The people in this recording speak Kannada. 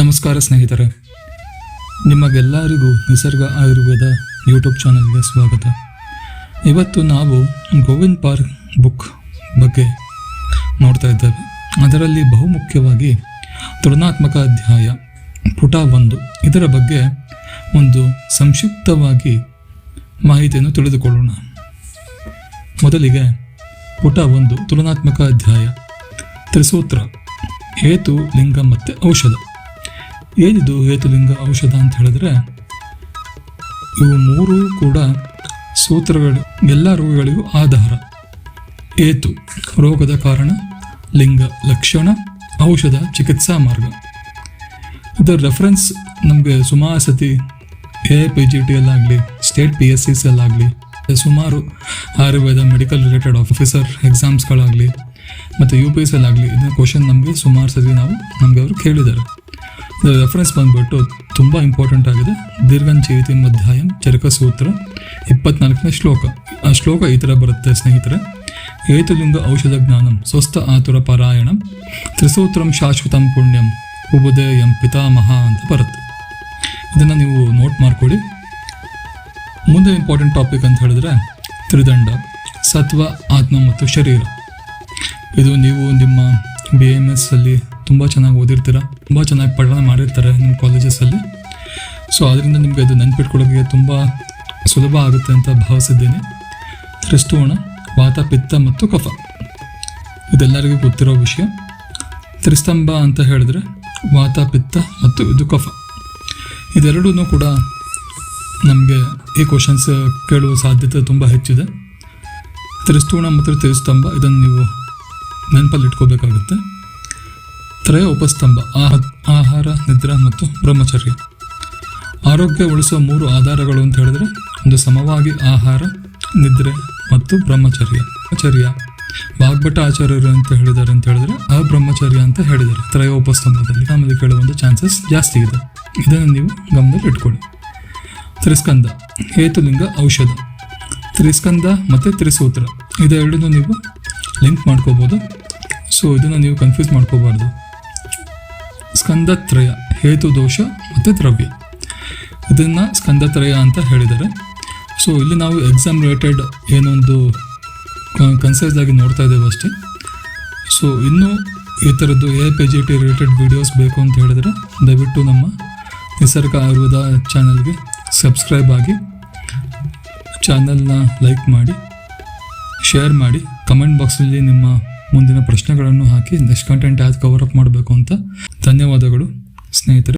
ನಮಸ್ಕಾರ ಸ್ನೇಹಿತರೆ. ನಿಮಗೆಲ್ಲರಿಗೂ ನಿಸರ್ಗ ಆಯುರ್ವೇದ ಯೂಟ್ಯೂಬ್ ಚಾನಲ್ಗೆ ಸ್ವಾಗತ. ಇವತ್ತು ನಾವು ಗೋವಿಂದ್ ಪಾರ್ಕ್ ಬುಕ್ ಬಗ್ಗೆ ನೋಡ್ತಾ ಇದ್ದೇವೆ. ಅದರಲ್ಲಿ ಬಹುಮುಖ್ಯವಾಗಿ ತುಲನಾತ್ಮಕ ಅಧ್ಯಾಯ ಪುಟ ಒಂದು. ಇದರ ಬಗ್ಗೆ ಒಂದು ಸಂಕ್ಷಿಪ್ತವಾಗಿ ಮಾಹಿತಿಯನ್ನು ತಿಳಿದುಕೊಳ್ಳೋಣ. ಮೊದಲಿಗೆ ಪುಟ ಒಂದು, ತುಲನಾತ್ಮಕ ಅಧ್ಯಾಯ ತ್ರಿಸೂತ್ರ ಹೇತು ಲಿಂಗ ಮತ್ತು ಔಷಧ. ಏನಿದು ಏತುಲಿಂಗ ಔಷಧ ಅಂತ ಹೇಳಿದ್ರೆ, ಇವು ಮೂರು ಕೂಡ ಸೂತ್ರಗಳು, ಎಲ್ಲ ರೋಗಗಳಿಗೂ ಆಧಾರ. ಏತು, ರೋಗದ ಕಾರಣ, ಲಿಂಗ ಲಕ್ಷಣ, ಔಷಧ ಚಿಕಿತ್ಸಾ ಮಾರ್ಗ. ಇದರ ರೆಫರೆನ್ಸ್ ನಮಗೆ ಸುಮಾರು ಸತಿ A P G T ಅಲ್ಲಾಗಲಿ state P S C C ಅಲ್ಲಾಗಲಿ ಸುಮಾರು ಆಯುರ್ವೇದ ಮೆಡಿಕಲ್ ರಿಲೇಟೆಡ್ ಆಫೀಸರ್ ಎಕ್ಸಾಮ್ಸ್ಗಳಾಗಲಿ ಮತ್ತು ಯು ಪಿ ಎಸ್ ಅಲ್ಲಾಗಲಿ ಇದನ್ನ ಕ್ವಶನ್ ನಮಗೆ ಸುಮಾರು ಸತಿ ನಾವು ನಮಗೆ ಅವರು ಕೇಳಿದ್ದಾರೆ. ರೆಫರೆನ್ಸ್ ಬಂದ್ಬಿಟ್ಟು ತುಂಬ ಇಂಪಾರ್ಟೆಂಟ್ ಆಗಿದೆ. ದೀರ್ಘಂಚೇತಿ ಮಧ್ಯಾಯಂ, ಚರಕ ಸೂತ್ರ, ಇಪ್ಪತ್ನಾಲ್ಕನೇ ಶ್ಲೋಕ. ಆ ಶ್ಲೋಕ ಈ ಥರ ಬರುತ್ತೆ ಸ್ನೇಹಿತರೆ. ಏತುಲಿಂಗ ಔಷಧ ಜ್ಞಾನಂ, ಸ್ವಸ್ಥ ಆತುರ ಪಾರಾಯಣಂ, ತ್ರಿಸೂತ್ರಂ ಶಾಶ್ವತಂ ಪುಣ್ಯಂ, ಉಪದೇಯಂ ಪಿತಾಮಹ ಅಂತ ಬರುತ್ತೆ. ಇದನ್ನು ನೀವು ನೋಟ್ ಮಾಡ್ಕೊಳ್ಳಿ. ಮುಂದೆ ಇಂಪಾರ್ಟೆಂಟ್ ಟಾಪಿಕ್ ಅಂತ ಹೇಳಿದ್ರೆ, ತ್ರಿದಂಡ, ಸತ್ವ, ಆತ್ಮ ಮತ್ತು ಶರೀರ. ಇದು ನೀವು ನಿಮ್ಮ ಬಿ ಎಂ ಎಸ್ ಅಲ್ಲಿ ತುಂಬ ಚೆನ್ನಾಗಿ ಓದಿರ್ತೀರ? ತುಂಬ ಚೆನ್ನಾಗಿ ಪಠಣ ಮಾಡಿರ್ತಾರೆ ನಿಮ್ಮ ಕಾಲೇಜಸಲ್ಲಿ ಸೊ ಅದರಿಂದ ನಿಮಗೆ ಅದು ನೆನಪಿಟ್ಕೊಳ್ಳೋಕ್ಕೆ ತುಂಬ ಸುಲಭ ಆಗುತ್ತೆ ಅಂತ ಭಾವಿಸಿದ್ದೇನೆ. ತ್ರಿಸ್ತೋಣ ವಾತ, ಪಿತ್ತ ಮತ್ತು ಕಫ. ಇದೆಲ್ಲರಿಗೂ ಗೊತ್ತಿರೋ ವಿಷಯ. ತ್ರಿಸ್ತಂಭ ಅಂತ ಹೇಳಿದ್ರೆ ವಾತ, ಪಿತ್ತ ಮತ್ತು ಇದು ಕಫ. ಇದೆರಡೂ ಕೂಡ ನಮಗೆ ಈ ಕ್ವಶನ್ಸ್ ಕೇಳುವ ಸಾಧ್ಯತೆ ತುಂಬ ಹೆಚ್ಚಿದೆ. ತ್ರಿಸ್ತೋಣ ಮತ್ತು ತ್ರಿಸ್ತಂಭ, ಇದನ್ನು ನೀವು ನೆನಪಲ್ಲಿ ಇಟ್ಕೋಬೇಕಾಗುತ್ತೆ. ತ್ರಯ ಉಪಸ್ತಂಭ ಆಹಾರ, ನಿದ್ರಾ ಮತ್ತು ಬ್ರಹ್ಮಚರ್ಯ. ಆರೋಗ್ಯ ಉಳಿಸುವ ಮೂರು ಆಧಾರಗಳು ಅಂತ ಹೇಳಿದ್ರೆ, ಒಂದು ಸಮವಾಗಿ ಆಹಾರ, ನಿದ್ರೆ ಮತ್ತು ಬ್ರಹ್ಮಚರ್ಯ. ಬ್ರಹ್ಮಚರ್ಯ ವಾಗ್ಭಟ ಆಚಾರ್ಯರು ಅಂತ ಹೇಳಿದ್ದಾರೆ ಅಂತ ಹೇಳಿದ್ರೆ, ಅಬ್ರಹ್ಮಚರ್ಯ ಅಂತ ಹೇಳಿದ್ದಾರೆ ತ್ರಯ ಉಪಸ್ತಂಭದಲ್ಲಿ ಆಮೇಲೆ ಕೇಳುವಂಥ ಚಾನ್ಸಸ್ ಜಾಸ್ತಿ ಇದೆ. ಇದನ್ನು ನೀವು ಗಮನದಲ್ಲಿ ಇಟ್ಕೊಳ್ಳಿ. ತ್ರಿಸ್ಕಂದ, ಹೇತುಲಿಂಗ ಔಷಧ. ತ್ರಿಸ್ಕಂದ ಮತ್ತು ತ್ರಿಸೂತ್ರ. ಇದೆರಡನ್ನೂ ನೀವು ಲಿಂಕ್ ಮಾಡ್ಕೋಬೋದು. ಸೊ ಇದನ್ನು ನೀವು ಕನ್ಫ್ಯೂಸ್ ಮಾಡ್ಕೋಬಾರ್ದು. ಸ್ಕಂದತ್ರಯ ಹೇತು ದೋಷ ಮತ್ತು ದ್ರವ್ಯ. ಇದನ್ನು ಸ್ಕಂದತ್ರಯ ಅಂತ ಹೇಳಿದ್ದಾರೆ. ಸೊ ಇಲ್ಲಿ ನಾವು ಎಕ್ಸಾಮ್ ರಿಲೇಟೆಡ್ ಏನೊಂದು ಕನ್ಸೈಸ್ ಆಗಿ ನೋಡ್ತಾ ಇದ್ದೇವೆ ಅಷ್ಟೇ. ಸೊ ಇನ್ನೂ ಈ ಥರದ್ದು A P G T related videos ಬೇಕು ಅಂತ ಹೇಳಿದ್ರೆ, ದಯವಿಟ್ಟು ನಮ್ಮ ನಿಸರ್ಗ ಆಯುರ್ವೇದ ಚಾನಲ್ಗೆ ಸಬ್ಸ್ಕ್ರೈಬ್ ಆಗಿ ಚಾನಲ್ನ ಲೈಕ್ ಮಾಡಿ ಶೇರ್ ಮಾಡಿ ಕಮೆಂಟ್ ಬಾಕ್ಸಲ್ಲಿ ನಿಮ್ಮ ಮುಂದಿನ ಪ್ರಶ್ನೆಗಳನ್ನು ಹಾಕಿ ನೆಕ್ಸ್ಟ್ ಕಂಟೆಂಟ್ ಯಾವ್ದು ಕವರ್ ಅಪ್ ಮಾಡಬೇಕು ಅಂತ ಧನ್ಯವಾದಗಳು ಸ್ನೇಹಿತರೆ.